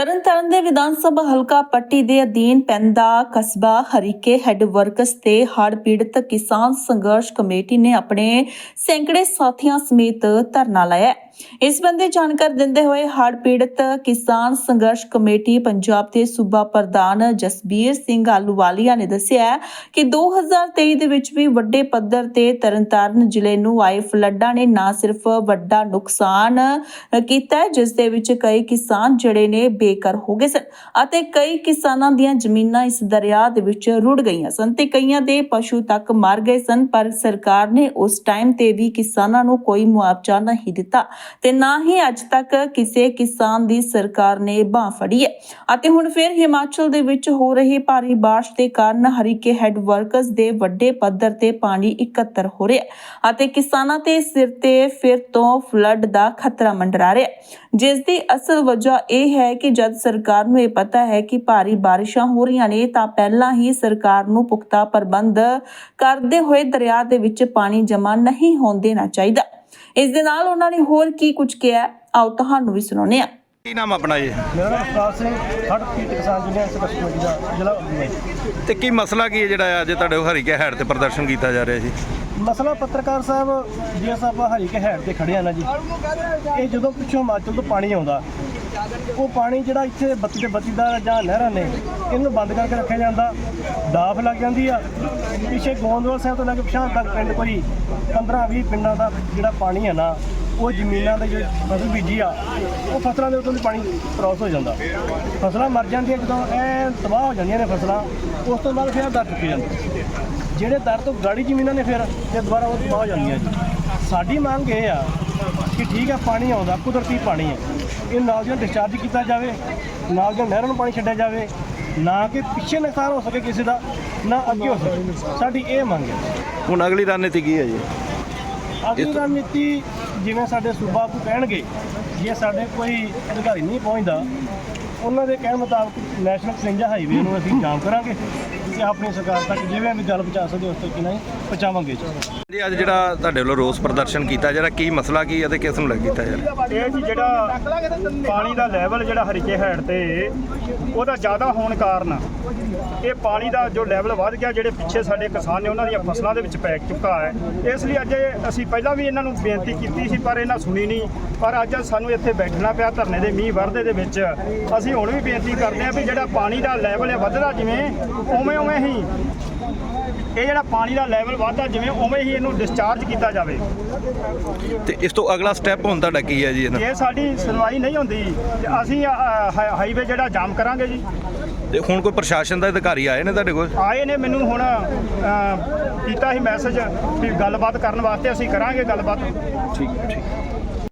ਤਰਨਤਾਰਨ ਦੇ ਵਿਧਾਨ ਸਭਾ ਹਲਕਾ ਪੱਟੀ ਦੇ ਅਧੀਨ ਪੈਂਦਾ ਕਸਬਾ ਹਰੀਕੇ ਹੈੱਡ ਵਰਕਸ ਤੇ ਹੜ੍ਹ ਪੀੜਤ ਕਿਸਾਨ ਸੰਘਰਸ਼ ਕਮੇਟੀ ਨੇ ਆਪਣੇ ਸੈਂਕੜੇ ਸਾਥੀਆਂ ਸਮੇਤ ਧਰਨਾ ਲਾਇਆ ਇਸ ਬੰਦੇ ਜਾਣਕਾਰੀ ਦਿੰਦੇ ਹੋਏ ਹੜ ਪੀੜਤ ਕਿਸਾਨ ਸੰਘਰਸ਼ ਕਮੇਟੀ ਪੰਜਾਬ ਦੇ ਸੂਬਾ ਪ੍ਰਧਾਨ ਜਸਬੀਰ ਸਿੰਘ ਆਲੂਵਾਲੀਆ ਨੇ ਦੱਸਿਆ ਕਿ 2023 ਦੇ ਵਿੱਚ ਵੀ ਵੱਡੇ ਪੱਧਰ ਤੇ ਤਰਨਤਾਰਨ ਜ਼ਿਲ੍ਹੇ ਨੂੰ ਆਏ ਫਲੱਡਾਂ ਨੇ ਨਾ ਸਿਰਫ ਵੱਡਾ ਨੁਕਸਾਨ ਕੀਤਾ ਜਿਸ ਦੇ ਵਿੱਚ ਕਈ ਕਿਸਾਨ ਜਿਹੜੇ ਨੇ ਬੇਘਰ ਹੋ ਗਏ ਸਨ ਅਤੇ ਕਈ ਕਿਸਾਨਾਂ ਦੀਆਂ ਜ਼ਮੀਨਾਂ ਇਸ ਦਰਿਆ ਦੇ ਵਿੱਚ ਰੁੜ ਗਈਆਂ ਸਨ ਤੇ ਕਈਆਂ ਦੇ ਪਸ਼ੂ ਤੱਕ ਮਰ ਗਏ ਸਨ, ਪਰ ਸਰਕਾਰ ਨੇ ਉਸ ਟਾਈਮ ਤੇ ਵੀ ਕਿਸਾਨਾਂ ਨੂੰ ਕੋਈ ਮੁਆਵਜ਼ਾ ਨਹੀਂ ਦਿੱਤਾ। ਤੇ ਨਾ ਹੀ ਅੱਜ ਤੱਕ ਕਿਸੇ ਕਿਸਾਨ ਦੀ ਸਰਕਾਰ ਨੇ ਬਾਹ ਫੜੀ ਹੈ। ਅਤੇ ਹੁਣ ਫਿਰ ਹਿਮਾਚਲ ਦੇ ਵਿੱਚ ਹੋ ਰਹੀ ਭਾਰੀ ਬਾਰਿਸ਼ ਦੇ ਕਾਰਨ ਹਰੀਕੇ ਹੈੱਡ ਵਰਕਰਸ ਦੇ ਵੱਡੇ ਪੱਧਰ ਤੇ ਪਾਣੀ ਇਕੱਤਰ ਹੋ ਰਿਹਾ ਹੈ ਅਤੇ ਕਿਸਾਨਾਂ ਤੇ ਸਿਰ ਤੇ ਫਿਰ ਤੋਂ ਫਲੱਡ ਦਾ ਖਤਰਾ ਮੰਡਰਾ ਰਿਹਾ ਹੈ। ਜਿਸ ਦੀ ਅਸਲ ਵਜ੍ਹਾ ਇਹ ਹੈ ਕਿ ਜਦ ਸਰਕਾਰ ਨੂੰ ਇਹ ਪਤਾ ਹੈ ਕਿ ਭਾਰੀ ਬਾਰਿਸ਼ਾਂ ਹੋ ਰਹੀਆਂ ਨੇ, ਤਾਂ ਪਹਿਲਾਂ ਹੀ ਸਰਕਾਰ ਨੂੰ ਪੁਖਤਾ ਪ੍ਰਬੰਧ ਕਰਦੇ ਹੋਏ ਦਰਿਆ ਦੇ ਵਿੱਚ ਪਾਣੀ ਜਮ੍ਹਾਂ ਨਹੀਂ ਹੋਣ ਦੇਣਾ ਚਾਹੀਦਾ। ਇਸ ਦੇ ਨਾਲ ਉਹਨਾਂ ਨੇ ਹੋਰ ਕੀ ਕੁਝ ਕਿਹਾ? ਆਓ ਤੁਹਾਨੂੰ ਵੀ ਸੁਣਾਉਂਦੇ ਹਾਂ। ਕੀ ਨਾਮ ਆਪਣਾ ਜੀ? ਮੇਰਾ ਨਾਮ ਪ੍ਰਤਾਪ ਸਿੰਘ ਹੜ੍ਹ ਪੀੜਤ ਕਿਸਾਨ ਯੂਨੀਅਨ ਸੰਘਰਸ਼ ਕਮੇਟੀ ਦਾ ਜ਼ਿਲ੍ਹਾ ਅਗਵਾਈ ਹੈ। ਤੇ ਕੀ ਮਸਲਾ ਕੀ ਹੈ ਜਿਹੜਾ ਅੱਜ ਤੁਹਾਡੇ ਹਰੀਕੇ ਹੈਡ ਤੇ ਪ੍ਰਦਰਸ਼ਨ ਕੀਤਾ ਜਾ ਰਿਹਾ ਜੀ? ਮਸਲਾ ਪੱਤਰਕਾਰ ਸਾਹਿਬ ਜਿਸ ਆਪਾਂ ਹਰੀ ਕੇ ਹੈਡ ਤੇ ਖੜੇ ਆ ਨਾ ਜੀ। ਇਹ ਜਦੋਂ ਪਿੱਛੋਂ ਹਿਮਾਚਲ ਤੋਂ ਪਾਣੀ ਆਉਂਦਾ ਉਹ ਪਾਣੀ ਜਿਹੜਾ ਇੱਥੇ ਬੱਤੀ ਤੇ ਬੱਤੀ ਦਾ ਜਾਂ ਨਹਿਰਾਂ ਨੇ, ਇਹਨੂੰ ਬੰਦ ਕਰਕੇ ਰੱਖਿਆ ਜਾਂਦਾ। ਡਾਫ ਲੱਗ ਜਾਂਦੀ ਆ। ਪਿੱਛੇ ਗੋਂਦਵਾਲ ਸਾਹਿਬ ਤੋਂ ਲੈ ਕੇ ਪਛਾਣ ਤੱਕ ਪਿੰਡ ਕੋਈ 15 20 ਪਿੰਡਾਂ ਦਾ ਜਿਹੜਾ ਪਾਣੀ ਹੈ ਨਾ, ਉਹ ਜ਼ਮੀਨਾਂ ਦੇ ਜੋ ਫਸਲ ਬੀਜੀ ਆ, ਉਹ ਫਸਲਾਂ ਦੇ ਉੱਤੋਂ ਦੀ ਪਾਣੀ ਕ੍ਰਾਸ ਹੋ ਜਾਂਦਾ। ਫਸਲਾਂ ਮਰ ਜਾਂਦੀਆਂ ਜਦੋਂ ਇਹ ਤਬਾਹ ਹੋ ਜਾਂਦੀਆਂ ਨੇ ਫਸਲਾਂ, ਉਸ ਤੋਂ ਬਾਅਦ ਫਿਰ ਦਰ ਚੁੱਕੀ ਜਾਂਦੀ। ਜਿਹੜੇ ਦਰ ਤੋਂ ਗਾੜੀ ਜ਼ਮੀਨਾਂ ਨੇ ਫਿਰ ਜੇ ਦੁਬਾਰਾ ਉਹ ਤਬਾਹ ਹੋ ਜਾਂਦੀਆਂ ਜੀ। ਸਾਡੀ ਮੰਗ ਇਹ ਆ ਕਿ ਠੀਕ ਹੈ ਪਾਣੀ ਆਉਂਦਾ, ਕੁਦਰਤੀ ਪਾਣੀ ਹੈ ਇਹ ਨਾਲ ਦੀਆਂ ਡਿਸਚਾਰਜ ਕੀਤਾ ਜਾਵੇ ਨਾਲ ਦੀਆਂ ਨਹਿਰਾਂ ਨੂੰ ਪਾਣੀ ਛੱਡਿਆ ਜਾਵੇ ਨਾ ਕਿ ਪਿੱਛੇ ਨੁਕਸਾਨ ਹੋ ਸਕੇ ਕਿਸੇ ਦਾ ਨਾ ਅੱਗੇ ਹੋ ਸਕੇ। ਸਾਡੀ ਇਹ ਮੰਗ ਹੈ। ਹੁਣ ਅਗਲੀ ਰਣਨੀਤੀ ਕੀ ਹੈ ਜੀ? ਅਗਲੀ ਰਣਨੀਤੀ ਜਿਵੇਂ ਸਾਡੇ ਸੂਬਾ ਨੂੰ ਕਹਿਣਗੇ ਜੇ ਸਾਡੇ ਕੋਈ ਅਧਿਕਾਰੀ ਨਹੀਂ ਪਹੁੰਚਦਾ ਉਹਨਾਂ ਦੇ ਕਹਿਣ ਮੁਤਾਬਕ ਨੈਸ਼ਨਲ 53 ਹਾਈਵੇ ਨੂੰ ਅਸੀਂ ਜਾਮ ਕਰਾਂਗੇ। ਤੇ ਆਪਣੀ ਸਰਕਾਰ ਤੱਕ ਜਿਵੇਂ ਵੀ ਗੱਲ ਪਹੁੰਚਾ ਸਕਦੇ ਉਸ ਤੱਕ ਨਹੀਂ ਪਹੁੰਚਾਵਾਂਗੇ ਜੀ। ਅੱਜ ਜਿਹੜਾ ਤੁਹਾਡੇ ਵੱਲੋਂ ਰੋਸ ਪ੍ਰਦਰਸ਼ਨ ਕੀਤਾ ਜਿਹੜਾ ਕੀ ਮਸਲਾ ਕੀ ਹੈ ਤੇ ਕਿਸ ਨੂੰ ਲੱਗ ਕੀਤਾ ਰਿਹਾ? ਇਹ ਜੀ ਜਿਹੜਾ ਪਾਣੀ ਦਾ ਲੈਵਲ ਜਿਹੜਾ ਹਰੀਕੇ ਹੈਡ ਤੇ ਉਹਦਾ ਜ਼ਿਆਦਾ ਹੋਣ ਕਾਰਨ ਇਹ ਪਾਣੀ ਦਾ ਜੋ ਲੈਵਲ ਵੱਧ ਗਿਆ ਜਿਹੜੇ ਪਿੱਛੇ ਸਾਡੇ ਕਿਸਾਨ ਨੇ ਉਹਨਾਂ ਦੀਆਂ ਫਸਲਾਂ ਦੇ ਵਿੱਚ ਪੈ ਚੁੱਕਾ ਹੈ। ਇਸ ਲਈ ਅੱਜ ਅਸੀਂ ਪਹਿਲਾਂ ਵੀ ਇਹਨਾਂ ਨੂੰ ਬੇਨਤੀ ਕੀਤੀ ਸੀ ਪਰ ਇਹਨਾਂ ਸੁਣੀ ਨਹੀਂ। ਪਰ ਅੱਜ ਸਾਨੂੰ ਇੱਥੇ ਬੈਠਣਾ ਪਿਆ ਧਰਨੇ ਦੇ ਮੀਂਹ ਵਰਦੇ ਦੇ ਵਿੱਚ ਅਸੀਂ ਹੁਣ ਵੀ ਬੇਨਤੀ ਕਰਦੇ ਹਾਂ ਵੀ ਜਿਹੜਾ ਪਾਣੀ ਦਾ ਲੈਵਲ ਹੈ ਵੱਧਦਾ ਜਿਵੇਂ ਉਵੇਂ ਉਵੇਂ ਹੀ ਇਹ ਜਿਹੜਾ ਪਾਣੀ ਦਾ ਲੈਵਲ ਵੱਧਦਾ ਜਿਵੇਂ ਉਵੇਂ ਹੀ ਇਹਨੂੰ ਡਿਸਚਾਰਜ ਕੀਤਾ ਜਾਵੇ। ਤੇ ਇਸ ਤੋਂ ਅਗਲਾ ਸਟੈਪ ਹੁਣ ਤੁਹਾਡਾ ਕੀ ਹੈ ਜੀ ਇਹਨਾਂ ਜੇ ਸਾਡੀ ਸੁਣਵਾਈ ਨਹੀਂ ਹੁੰਦੀ। ਤੇ ਅਸੀਂ ਹਾਈਵੇ ਜਿਹੜਾ ਜਾਮ ਕਰਾਂਗੇ ਜੀ। ਤੇ ਹੁਣ ਕੋਈ ਪ੍ਰਸ਼ਾਸਨ ਦਾ ਅਧਿਕਾਰੀ ਆਏ ਨੇ ਤੁਹਾਡੇ ਕੋਲ? ਆਏ ਨੇ ਮੈਨੂੰ ਹੁਣ ਕੀਤਾ ਸੀ ਮੈਸੇਜ ਵੀ ਗੱਲਬਾਤ ਕਰਨ ਵਾਸਤੇ ਅਸੀਂ ਕਰਾਂਗੇ ਗੱਲਬਾਤ। ਠੀਕ ਠੀਕ।